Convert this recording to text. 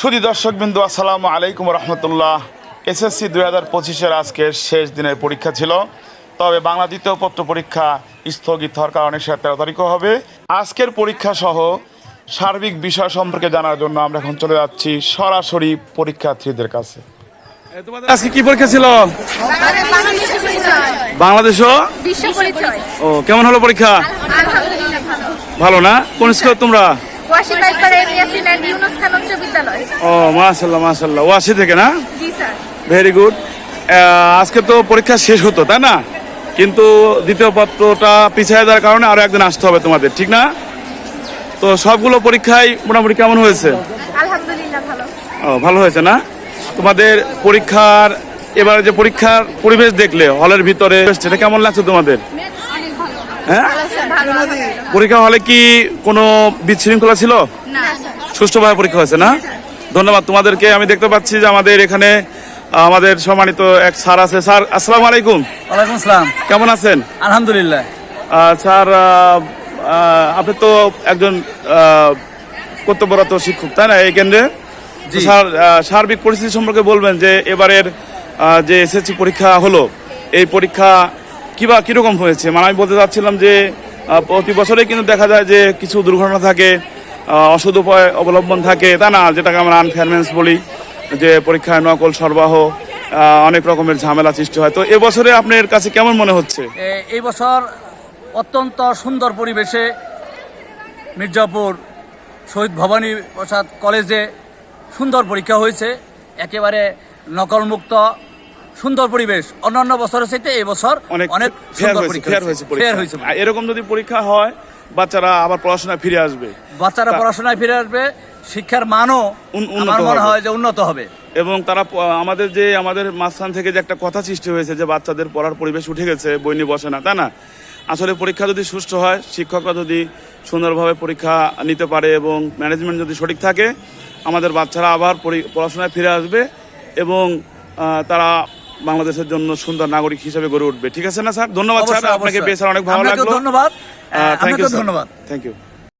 সুদী দর্শক বিন্দু আসসালামু আলাইকুম রহমতুল্লাহ। এসএসসি দুই হাজার পঁচিশের আজকের শেষ দিনের পরীক্ষা ছিল। তবে বাংলা দ্বিতীয় পত্র পরীক্ষা স্থগিত হওয়ার কারণে সেটা তেরো তারিখও হবে। আজকের পরীক্ষা সহ সার্বিক বিষয় সম্পর্কে জানার জন্য আমরা এখন চলে যাচ্ছি সরাসরি পরীক্ষার্থীদের কাছে। আজকে কি পরীক্ষা ছিল? বাংলাদেশ বাংলাদেশও ও কেমন হলো পরীক্ষা? ভালো। ভালো না? কোন স্কুল তোমরা? ওয়াসি ইউনুস খান উচ্চ বিদ্যালয়। ও ওয়াসি থেকে না? জি স্যার। ভেরি গুড আজকে তো পরীক্ষা শেষ হতো তাই না? কিন্তু দ্বিতীয় পত্রটা পিছিয়ে দেওয়ার কারণে আরও একদিন আসতে হবে তোমাদের ঠিক না? তো সবগুলো পরীক্ষায় মোটামুটি কেমন হয়েছে? আলহামদুলিল্লাহ ভালো। ও ভালো হয়েছে না? তোমাদের পরীক্ষার এবারে যে পরীক্ষার পরিবেশ দেখলে হলের ভিতরে সেটা কেমন লাগছে তোমাদের? হ্যাঁ? পরীক্ষা হলে কি কোনো বিশৃঙ্খলা ছিল? সুষ্ঠুভাবে পরীক্ষা হয়েছে না? ধন্যবাদ তোমাদেরকে। আমি দেখতে পাচ্ছি যে আমাদের এখানে আমাদের সম্মানিত এক স্যার আছে। স্যার আসসালামু আলাইকুম। ওয়ালাইকুম আসসালাম। কেমন আছেন? আলহামদুলিল্লাহ। স্যার আপনি তো একজন কর্তব্যরত শিক্ষক তাই না এই কেন্দ্রে। স্যার সার্বিক পরিস্থিতি সম্পর্কে বলবেন যে এবারের যে এসএসসি পরীক্ষা হলো এই পরীক্ষা কিবা কীরকম হয়েছে? মানে আমি বলতে চাচ্ছিলাম যে প্রতি বছরে কিন্তু দেখা যায় যে কিছু দুর্ঘটনা থাকে অসৎ উপায় অবলম্বন থাকে, তা না, যেটাকে আমরা আনফেয়ারনেস বলি, যে পরীক্ষায় নকল সরবরাহ অনেক রকমের ঝামেলা সৃষ্টি হয়। তো এবছরে আপনার কাছে কেমন মনে হচ্ছে? এই বছর অত্যন্ত সুন্দর পরিবেশে মির্জাপুর শহীদ ভবানী প্রসাদ কলেজে সুন্দর পরীক্ষা হয়েছে। একেবারে নকলমুক্ত সুন্দর পরিবেশ। অন্যান্য বছরের চাইতে এই বছর অনেক অনেক সুন্দর হয়েছে পরীক্ষা এরকম যদি পরীক্ষা হয় বাচ্চারা আবার পড়াশোনায় ফিরে আসবে। বাচ্চারা পড়াশোনায় ফিরে আসবে শিক্ষার মানও উন্নত আমার মনে হয় যে উন্নত হবে। এবং তারা আমাদের যে আমাদের মাঝখান থেকে যে একটা কথা সৃষ্টি হয়েছে যে বাচ্চাদের পড়ার পরিবেশ উঠে গেছে বই নিয়ে বসে না তাই না? আসলে পরীক্ষা যদি সুষ্ঠু হয় শিক্ষকরা যদি সুন্দরভাবে পরীক্ষা নিতে পারে এবং ম্যানেজমেন্ট যদি সঠিক থাকে আমাদের বাচ্চারা আবার পড়াশোনায় ফিরে আসবে এবং তারা বাংলাদেশের জন্য সুন্দর নাগরিক হিসেবে গড়ে উঠবে। ঠিক আছে না স্যার? ধন্যবাদ স্যার। আপনাকে বেশ পেয়ে স্যার অনেক ভালো লাগল। ধন্যবাদ। থ্যাংক ইউ ধন্যবাদ। Thank you